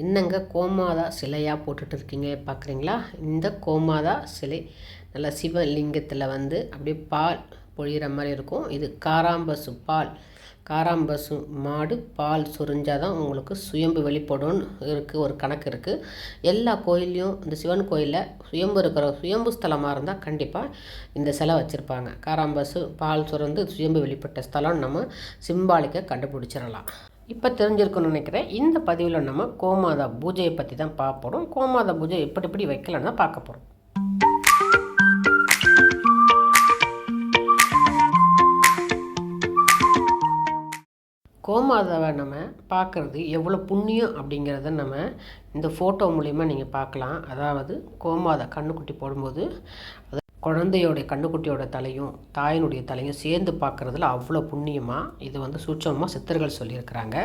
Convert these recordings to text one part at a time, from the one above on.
என்னங்க கோமாதா சிலையாக போட்டுட்டு இருக்கீங்க பார்க்குறீங்களா? இந்த கோமாதா சிலை நல்ல சிவலிங்கத்தில் வந்து அப்படியே பால் பொழிகிற மாதிரி இருக்கும். இது காராம்பசு பால். காராம்பசு மாடு பால் சுரிஞ்சால் தான் உங்களுக்கு சுயம்பு வெளிப்படும்னு இருக்குது ஒரு கணக்கு இருக்குது எல்லா கோயில்லையும் இந்த சிவன் கோயிலில் சுயம்பு இருக்கிற சுயம்பு ஸ்தலமாக இருந்தால் கண்டிப்பாக இந்த சிலை வச்சுருப்பாங்க. காராம்பசு பால் சுரந்து சுயம்பு வெளிப்பட்ட ஸ்தலம் நம்ம சிம்பாலிக்க கண்டுபிடிச்சிடலாம். இப்போ தெரிஞ்சிருக்குன்னு நினைக்கிறேன். இந்த பதிவில் நம்ம கோமாதா பூஜையை பற்றி தான் பார்க்க போகிறோம் கோமாதா பூஜை எப்படி எப்படி வைக்கலான்னு தான் பார்க்க போகிறோம் கோமாதாவை நம்ம பார்க்குறது எவ்வளோ புண்ணியம் அப்படிங்கிறத நம்ம இந்த ஃபோட்டோ மூலிமா நீங்கள் பார்க்கலாம். அதாவது கோமாதா கண்ணுக்குட்டி போடும்போது குழந்தையோடைய கண்ணுக்குட்டியோட தலையும் தாயினுடைய தலையும் சேர்ந்து பார்க்குறதுல அவ்வளோ புண்ணியமாக இது வந்து சூட்சமாக சித்தர்கள் சொல்லியிருக்கிறாங்க.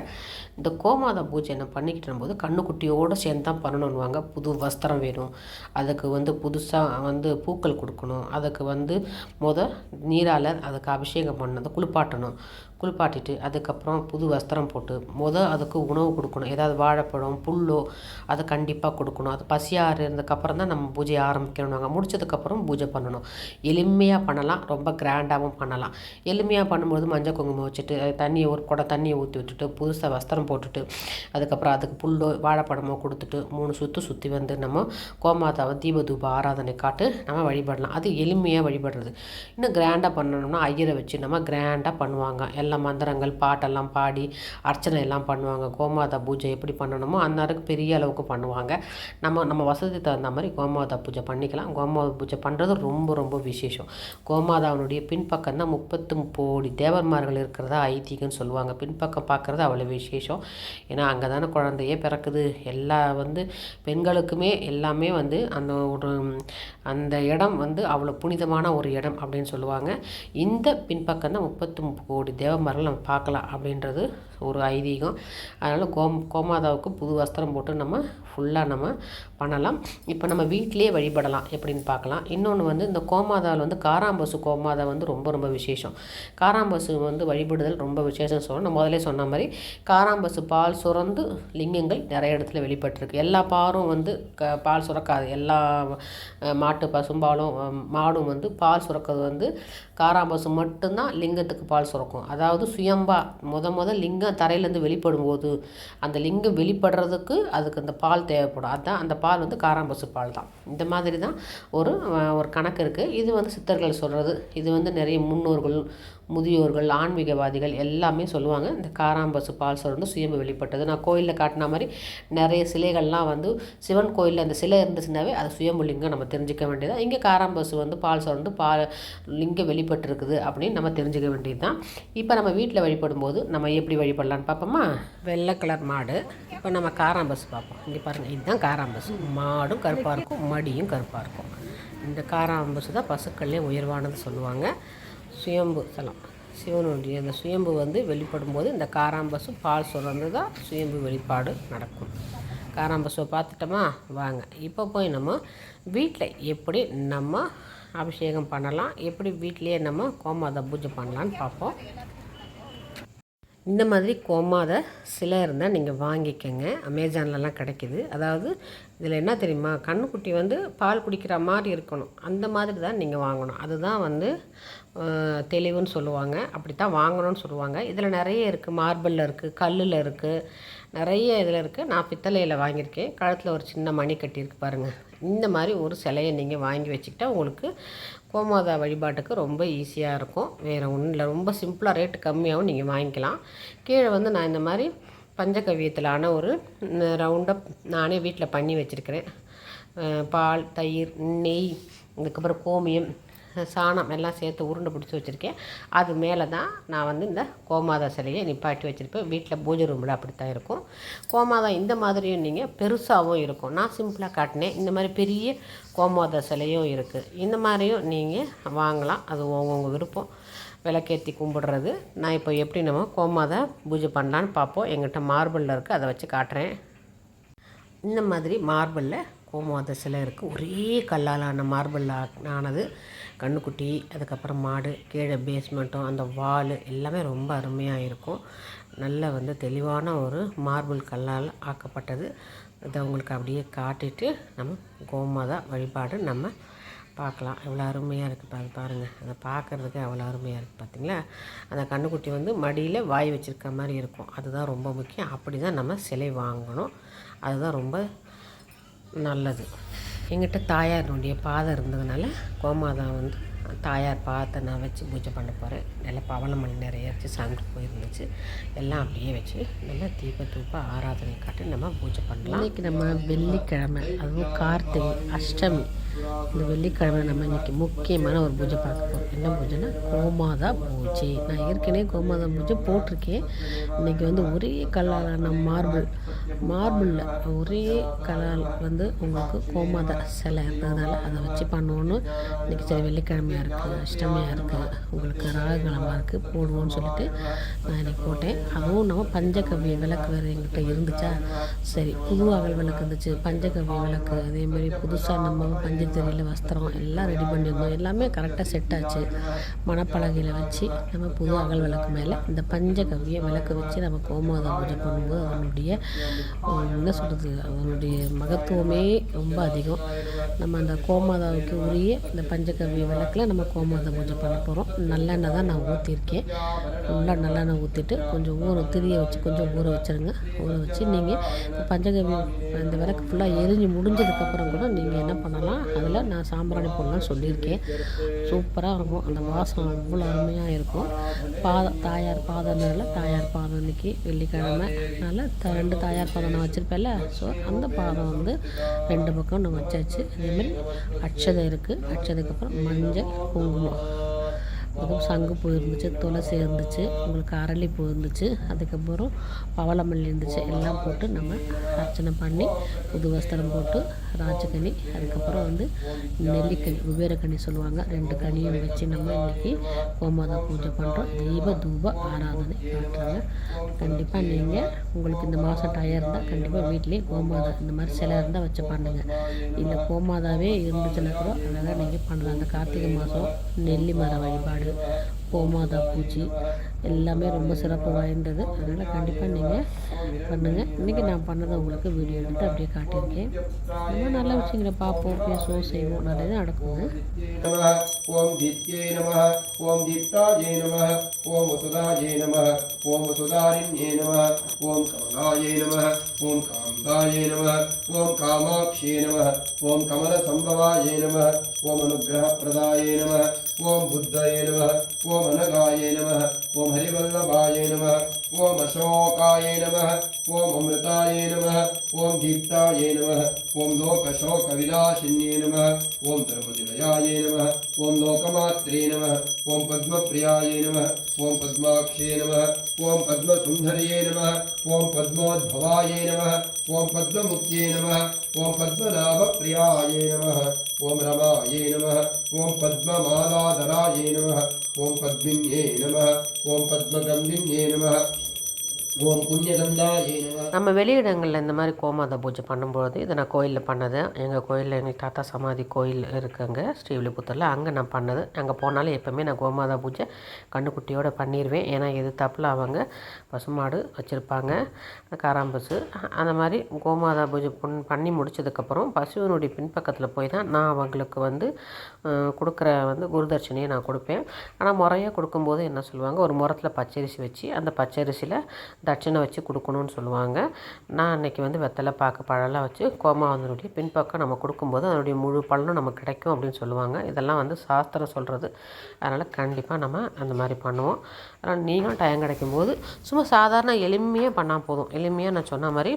இந்த கோமாதா பூஜை என்ன பண்ணிக்கிட்டு போது கண்ணுக்குட்டியோடு சேர்ந்து தான் பண்ணணுன்னுவாங்க புது வஸ்திரம் வேணும். அதுக்கு வந்து புதுசாக வந்து பூக்கள் கொடுக்கணும். அதுக்கு வந்து முத நீரால் அதுக்கு அபிஷேகம் பண்ணதை குளிப்பாட்டணும். குளிப்பாட்டிட்டு அதுக்கப்புறம் புது வஸ்திரம் போட்டு முத அதுக்கு உணவு கொடுக்கணும். ஏதாவது வாழைப்பழம் புல்லோ அதை கண்டிப்பாக கொடுக்கணும். அது பசியாக இருந்ததுக்கப்புறம் தான் நம்ம பூஜையை ஆரம்பிக்கணும்னாங்க. முடிச்சதுக்கப்புறம் பூஜை பண்ணணும். எளிமையாக பண்ணலாம். ரொம்ப கிராண்டாகவும் பண்ணலாம். எளிமையாக பண்ணும்போது மஞ்சள் குங்குமம் வச்சுட்டு தண்ணியை ஒரு குடம் தண்ணியை ஊற்றி விட்டுட்டு புதுசாக வஸ்திரம் போட்டுட்டு அதுக்கப்புறம் அதுக்கு புல்லோ வாழைப்பழமோ கொடுத்துட்டு மூணு சுற்று சுற்றி வந்து நம்ம கோமாதாவை தீப தூப ஆராதனை காட்டு நம்ம வழிபடலாம். அது எளிமையாக வழிபடுறது. இன்னும் கிராண்டாக பண்ணணும்னா ஐயரை வச்சு நம்ம கிராண்டாக பண்ணுவாங்க. நல்ல மந்திரங்கள் பாட்டெல்லாம் பாடி அர்ச்சனை எல்லாம் பண்ணுவாங்க. கோமாதா பூஜை எப்படி பண்ணணுமோ அந்நேரத்துக்கு பெரிய அளவுக்கு பண்ணுவாங்க. நம்ம நம்ம வசதி தகுந்த மாதிரி கோமாதா பூஜை பண்ணிக்கலாம். கோமாதா பூஜை பண்ணுறது ரொம்ப ரொம்ப விசேஷம். கோமாதாவனுடைய பின்பக்கம் தான் முப்பத்து கோடி தேவர்மார்கள் இருக்கிறதா ஐதீகம்னு சொல்லுவாங்க. பின்பக்கம் பார்க்குறது அவ்வளோ விசேஷம். ஏன்னா அங்கே தானே குழந்தையே பிறக்குது. எல்லா வந்து பெண்களுக்குமே எல்லாமே வந்து அந்த ஒரு அந்த இடம் வந்து அவ்வளோ புனிதமான ஒரு இடம் அப்படின்னு சொல்லுவாங்க. இந்த பின்பக்கம் தான் முப்பத்து கோடி தேவமரங்கள் நம்ம பார்க்கலாம் அப்படின்றது ஒரு ஐதீகம். அதனால் கோம் கோமாதாவுக்கு புது வஸ்திரம் போட்டு நம்ம ஃபுல்லாக நம்ம பண்ணலாம். இப்போ நம்ம வீட்டிலேயே வழிபடலாம் எப்படின்னு பார்க்கலாம். இன்னொன்று வந்து இந்த கோமாதாவில் வந்து காராம்பசு கோமாதா வந்து ரொம்ப ரொம்ப விசேஷம். காராம்பசு வந்து வழிபடுதல் ரொம்ப விசேஷம் சொல்லணும் நான் முதலே சொன்ன மாதிரி காராம்பசு பால் சுரந்து லிங்கங்கள் நிறைய இடத்துல வெளிப்பட்டிருக்கு. எல்லா பாரும் வந்து க பால் சுரக்காது. எல்லா மாட்டு பசும்பாலும் மாடும் வந்து பால் சுரக்கிறது வந்து காராம்பசு மட்டும்தான் லிங்கத்துக்கு பால் சுரக்கும். அதாவது சுயம்பா முத முத லிங்கம் தரையிலேருந்து வெளிப்படும் போது அந்த லிங்கம் வெளிப்படுறதுக்கு அதுக்கு அந்த பால் தேவைப்படும். அதுதான் அந்த பால் வந்து காராம்பசு பால் தான். இந்த மாதிரி தான் ஒரு ஒரு கணக்கு இருக்குது இது வந்து சித்தர்கள் சொல்கிறது இது வந்து நிறைய முன்னோர்கள் முதியோர்கள் ஆன்மீகவாதிகள் எல்லாமே சொல்லுவாங்க. இந்த காராம்பசு பால் சுரண்டு சுயம்பு வெளிப்பட்டது. நான் கோயிலில் காட்டின மாதிரி நிறைய சிலைகள்லாம் வந்து சிவன் கோயிலில் அந்த சிலை இருந்துச்சுனாவே அது சுயம்புலிங்கம் நம்ம தெரிஞ்சுக்க வேண்டியது. இங்கே காராம்பசு வந்து பால் சுரண்டு பால் லிங்கம் வெளிப்பட்டுருக்குது அப்படின்னு நம்ம தெரிஞ்சுக்க வேண்டியது தான் இப்போ நம்ம வீட்டில் வழிபடும் போது நம்ம எப்படி வழிபடலான்னு பார்ப்போமா? வெள்ளை கலர் மாடு. இப்போ நம்ம காராம்பசு பார்ப்போம். இங்கே பாருங்கள் இதுதான் காராம்பசு மாடும் கருப்பாக இருக்கும் மடியும் கருப்பாக இருக்கும். இந்த காராம்பசு தான் பசுக்கள்லேயே உயர்வானது சொல்லுவாங்க. சுயம்பு தலம் சிவனுடைய அந்த சுயம்பு வந்து வெளிப்படும் போது இந்த காராம்பசு பால் சுரந்து தான் சுயம்பு வெளிப்பாடு நடக்கும். காராம்பசுவை பார்த்துட்டோமா? வாங்க. இப்போ போய் நம்ம வீட்டில் எப்படி நம்ம அபிஷேகம் பண்ணலாம்? எப்படி வீட்டிலையே நம்ம கோமாத பூஜை பண்ணலான்னு பார்ப்போம். இந்த மாதிரி கோமாத சிலை இருந்தால் நீங்கள் வாங்கிக்கோங்க. அமேசான்லலாம் கிடைக்கிது. அதாவது இதில் என்ன தெரியுமா? கண்ணுக்குட்டி வந்து பால் குடிக்கிற மாதிரி இருக்கணும். அந்த மாதிரி தான் நீங்கள் வாங்கணும். அதுதான் வந்து தெளிவுன்னு சொல்லுவாங்க. அப்படி தான் வாங்கணும்னு சொல்லுவாங்க. இதில் நிறைய இருக்குது மார்பிளில் இருக்குது கல்லில் இருக்குது நிறைய இதில் இருக்குது நான் பித்தளையில் வாங்கியிருக்கேன். கழுத்தில் ஒரு சின்ன மணி கட்டியிருக்கு பாருங்கள் இந்த மாதிரி ஒரு சிலையை நீங்கள் வாங்கி வச்சுக்கிட்டா உங்களுக்கு கோமாதா வழிபாட்டுக்கு ரொம்ப ஈஸியாக இருக்கும். வேறு ஒன்றும் இல்லை. ரொம்ப சிம்பிளாக ரேட்டு கம்மியாகவும் நீங்கள் வாங்கிக்கலாம். கீழே வந்து நான் இந்த மாதிரி பஞ்சகவியத்திலான ஒரு ரவுண்டாக நானே வீட்டில் பண்ணி வச்சுருக்கிறேன். பால் தயிர் நெய் அதுக்கப்புறம் கோமியம் சாணம் எல்லாம் சேர்த்து உருண்டை பிடிச்சி வச்சுருக்கேன். அது மேலே தான் நான் வந்து இந்த கோமாதா சிலையை நிப்பாட்டி வச்சுருப்பேன். வீட்டில் பூஜை ரூமில் அப்படித்தான் இருக்கும். கோமாதா இந்த மாதிரியும் நீங்கள் பெருசாகவும் இருக்கும். நான் சிம்பிளாக காட்டினேன். இந்த மாதிரி பெரிய கோமாதா சிலையும் இருக்குது இந்த மாதிரியும் நீங்கள் வாங்கலாம். அது உங்கள் விருப்பம். விளக்கேற்றி கும்பிடுறது. நான் இப்போ எப்படி நம்ம கோமாதா பூஜை பண்ணலான்னு பார்ப்போம். எங்கிட்ட மார்பிளில் இருக்குது அதை வச்சு காட்டுறேன். இந்த மாதிரி மார்பிளில் கோமாத சிலை இருக்குது ஒரே கல்லாலான மார்பிள் ஆனது. கண்ணுக்குட்டி அதுக்கப்புறம் மாடு கீழே பேஸ்மெண்ட்டும் அந்த வால் எல்லாமே ரொம்ப அருமையாக இருக்கும். நல்ல வந்து தெளிவான ஒரு மார்பிள் கல்லால் ஆக்கப்பட்டது. இதை உங்களுக்கு அப்படியே காட்டிட்டு நம்ம கோமாதா வழிபாடு நம்ம பார்க்கலாம். எவ்வளோ அருமையாக இருக்குது பாரு பாருங்கள் அதை பார்க்குறதுக்கு அவ்வளோ அருமையாக இருக்குது பார்த்தீங்களா? அந்த கண்ணுக்குட்டி வந்து மடியில் வாய் வச்சுருக்க மாதிரி இருக்கும். அதுதான் ரொம்ப முக்கியம். அப்படி தான் நம்ம சிலை வாங்கணும். அதுதான் ரொம்ப நல்லது. எங்கிட்ட தாயாருடைய பாதம் இருந்ததுனால கோமாதான் வந்து தாயார் பாதத்தை நான் வச்சு பூஜை பண்ண போகிறேன் நல்லா பவளமணி நிறைய வச்சு சங்கு போயிருந்துச்சு. எல்லாம் அப்படியே வச்சு நல்லா தீப தூப்ப ஆராதனை காட்டி நம்ம பூஜை பண்ணலாம். இன்றைக்கி நம்ம வெள்ளிக்கிழமை அதுவும் கார்த்திகை அஷ்டமி. இந்த வெள்ளிக்கிழமை நம்ம இன்றைக்கி முக்கியமான ஒரு பூஜை பார்க்க போகிறோம் என்ன பூஜைனா கோமாதா பூஜை. நான் ஏற்கனவே கோமாதா பூஜை போட்டிருக்கேன். இன்றைக்கி வந்து ஒரே கல்லாலான மார்பிள் மார்பிளில் ஒரே கலால் வந்து உங்களுக்கு கோமாதா சிலை இருந்ததுனால அதை வச்சு பண்ணோன்னு இன்றைக்கி சரி வெள்ளிக்கிழமையாக இருக்குது அஷ்டமியாக இருக்குது உங்களுக்கு ராகுகிழமாக இருக்குது போடுவோன்னு சொல்லிட்டு நான் இன்றைக்கி போட்டேன். அதுவும் நம்ம பஞ்சகவ்ய விளக்கு வேறு எங்கிட்ட இருந்துச்சா? சரி புது அகல் விளக்கு இருந்துச்சு பஞ்சகவ்ய விளக்கு. அதே மாதிரி புதுசாக நம்ம தெரியல வஸ்திரம் எல்லாம் ரெடி பண்ணியிருந்தோம். எல்லாமே கரெக்டாக செட் ஆச்சு. மணப்பலகையில் வச்சு நம்ம புது அகல் விளக்கு மேலே இந்த பஞ்சகவ்ய விளக்கு வச்சு நம்ம கோமாதா பூஜை பண்ணும்போது அதனுடைய என்ன சொல்கிறது அதனுடைய மகத்துவமே ரொம்ப அதிகம். நம்ம அந்த கோமாதாவுக்கு உரிய இந்த பஞ்சகவ்ய விளக்கில் நம்ம கோமாதா பூஜை பண்ண போகிறோம் நல்லெண்ணெய் தான் நான் ஊற்றிருக்கேன் நல்லா நல்லெண்ணெய் ஊற்றிட்டு கொஞ்சம் ஊற திரிய வச்சு கொஞ்சம் ஊற வச்சிருங்க. ஊற வச்சு நீங்கள் பஞ்சகவி அந்த விளக்கு ஃபுல்லாக எரிஞ்சு முடிஞ்சதுக்கப்புறம் கூட நீங்கள் என்ன பண்ணலாம் அதில் நான் சாம்பிராணி போடலாம்னு சொல்லியிருக்கேன். சூப்பராக இருக்கும். அந்த வாசம் அவ்வளோ அருமையாக இருக்கும். பாத தாயார் பாதம்னால தாயார் பாதம் இன்னைக்கு வெள்ளிக்கிழமை. அதனால் த ரெண்டு தாயார் பாதம் நான் வச்சுருப்பேன்ல. ஸோ அந்த பாதம் வந்து ரெண்டு பக்கம் நான் வச்சாச்சு. அதேமாதிரி அட்சதை இருக்குது அட்சதைக்கு அப்புறம் மஞ்சள் குங்குமம். அதுவும் சங்குப்பூ இருந்துச்சு துளசி இருந்துச்சு உங்களுக்கு அரளிப்பூ இருந்துச்சு அதுக்கப்புறம் பவளமல்லி இருந்துச்சு எல்லாம் போட்டு நம்ம அர்ச்சனை பண்ணி புது வஸ்திரம் போட்டு ராஜகனி அதுக்கப்புறம் வந்து நெல்லிக்கனி குபேரக்கனி சொல்லுவாங்க ரெண்டு கனியும் வச்சு நம்ம இன்றைக்கி கோமாதா பூஜை பண்ணுறோம் தீப தூப ஆராதனை காட்டுறாங்க. கண்டிப்பாக நீங்கள் உங்களுக்கு இந்த மாதம் டயர் இருந்தால் கண்டிப்பாக வீட்லேயே கோமாதா இந்த மாதிரி சிலை இருந்தால் வச்சு பண்ணுங்கள் இல்லை கோமாதாவே இருந்துச்சுன்னா கூட அழகாக நீங்கள் பண்ணலாம். அந்த கார்த்திகை மாதம் நெல்லி மர வழிபாடு பூஜை கோமாதா பூஜை எல்லாமே ரொம்ப சிறப்பு வாய்ந்தது. அதனால் கண்டிப்பாக நீங்கள் பண்ணுங்கள் இன்றைக்கி நான் பண்ணதை உங்களுக்கு வீடியோ எடுத்து அப்படியே காட்டியிருக்கேன். ரொம்ப நல்ல விஷயங்களை பார்ப்போம் பேசுவோம் செய்வோம். நல்லது நடக்குங்க. ஓம் தித்யே நம ஓம் தித்தாஜே நம ஓம் வசுதாஜே நம ஓம் வசுதாரிண்யே நம ஓம் கமலாஜே நம ஓம் காந்தாயே நம ஓம் காமாட்சியே நம ஓம் கமல சம்பவாஜே நம ஓம் அனுகிரக பிரதாயே நம ஓம் புத்தயே நம ஓம் அனகாயே நம ஓம் ஹரிவல்லபாயே நம ॐ अशोकायै नमः ॐ अमृतायै नमः ॐ दीप्तायै नमः ॐ लोकशोकविनाशिन्ये नमः ॐ धर्मनिलयायै नमः ॐ लोकमात्रे नमः ॐ पद्मप्रियायै नमः ॐ पद्माक्षे नमः ॐ पद्मसुन्दर्ये नमः ॐ पद्मोद्भवायै नमः ॐ नमः ॐ पद्मनाभप्रियायै नमः ॐ रमायै नमः ॐ पद्ममालाधरायै नमः ॐ पद्मिन्ये नमः ॐ पद्मगन्धिन्ये नमः நம்ம வெளியிடங்களில் இந்த மாதிரி கோமாதா பூஜை பண்ணும்போது இதை நான் கோயிலில் பண்ணது. எங்கள் கோயிலில் எங்கள் தாத்தா சமாதி கோயில் இருக்குங்க ஸ்ரீவில்லிபுத்தூரில். அங்கே நான் பண்ணது. அங்கே போனாலும் எப்போவுமே நான் கோமாதா பூஜை கண்ணுக்குட்டியோடு பண்ணிடுவேன் ஏன்னா எது தப்பில் அவங்க பசுமாடு வச்சுருப்பாங்க காராம்பசு. அந்த மாதிரி கோமாதா பூஜை பண் பண்ணி முடித்ததுக்கப்புறம் பசுவினுடைய பின்பக்கத்தில் போய் தான் நான் அவங்களுக்கு வந்து கொடுக்குற வந்து குருதர்ஷினியை நான் கொடுப்பேன். ஆனால் முறையாக கொடுக்கும்போது என்ன சொல்லுவாங்க ஒரு முறத்தில் பச்சரிசி வச்சு அந்த பச்சரிசியில் தட்சணை வச்சு கொடுக்கணும்னு சொல்லுவாங்க. நான் அன்னைக்கு வந்து வெத்தலை பாக்கு பழம்லாம் வச்சு கோமாவந்தனுடைய பின்பக்கம் நம்ம கொடுக்கும்போது அதனுடைய முழு பலனும் நமக்கு கிடைக்கும் அப்படின்னு சொல்லுவாங்க. இதெல்லாம் வந்து சாஸ்திரம் சொல்கிறது அதனால் கண்டிப்பாக நம்ம அந்த மாதிரி பண்ணுவோம். அதனால் நீங்களும் டைம் கிடைக்கும்போது சும்மா சாதாரண எளிமையாக பண்ணால் போதும். எளிமையாக நான் சொன்ன மாதிரி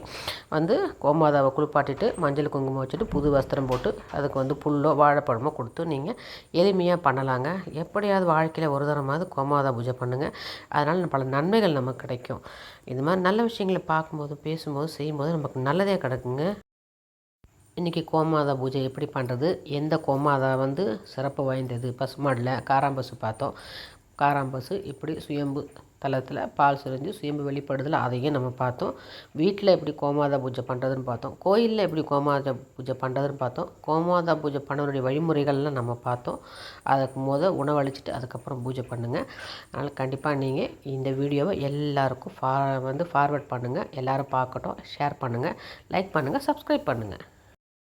வந்து கோமாதாவை குளிப்பாட்டிட்டு மஞ்சள் குங்குமம் வச்சுட்டு புது வஸ்திரம் போட்டு அதுக்கு வந்து புல்லோ வாழைப்பழமோ கொடுத்து நீங்கள் எளிமையாக பண்ணலாங்க. எப்படியாவது வாழ்க்கையில் ஒரு தரமாவது கோமாதா பூஜை பண்ணுங்கள் அதனால் பல நன்மைகள் நமக்கு கிடைக்கும். இது மாதிரி நல்ல விஷயங்களை பார்க்கும்போது பேசும்போது செய்யும்போது நமக்கு நல்லதே கிடைக்குங்க. இன்றைக்கி கோமாதா பூஜை எப்படி பண்ணுறது எந்த கோமாதா வந்து சிறப்பு வாய்ந்தது? பசுமாடில் காராம்பசு பார்த்தோம். காராம்பசு இப்படி சுயம்பு தலத்தில் பால் சுரிஞ்சு சுயம்பு வெளிப்படுதல் அதையும் நம்ம பார்த்தோம். வீட்டில் எப்படி கோமாதா பூஜை பண்ணுறதுன்னு பார்த்தோம். கோயிலில் எப்படி கோமாதா பூஜை பண்ணுறதுன்னு பார்த்தோம். கோமாதா பூஜை பண்ணவனுடைய வழிமுறைகள்லாம் நம்ம பார்த்தோம். அதுக்கு மொதல் உணவளிச்சிட்டு அதுக்கப்புறம் பூஜை பண்ணுங்கள் அதனால் கண்டிப்பாக நீங்கள் இந்த வீடியோவை எல்லாருக்கும் ஃபா வந்து ஃபார்வர்ட் பண்ணுங்கள் எல்லோரும் பார்க்கட்டும். ஷேர் பண்ணுங்கள் லைக் பண்ணுங்கள் சப்ஸ்கிரைப் பண்ணுங்கள்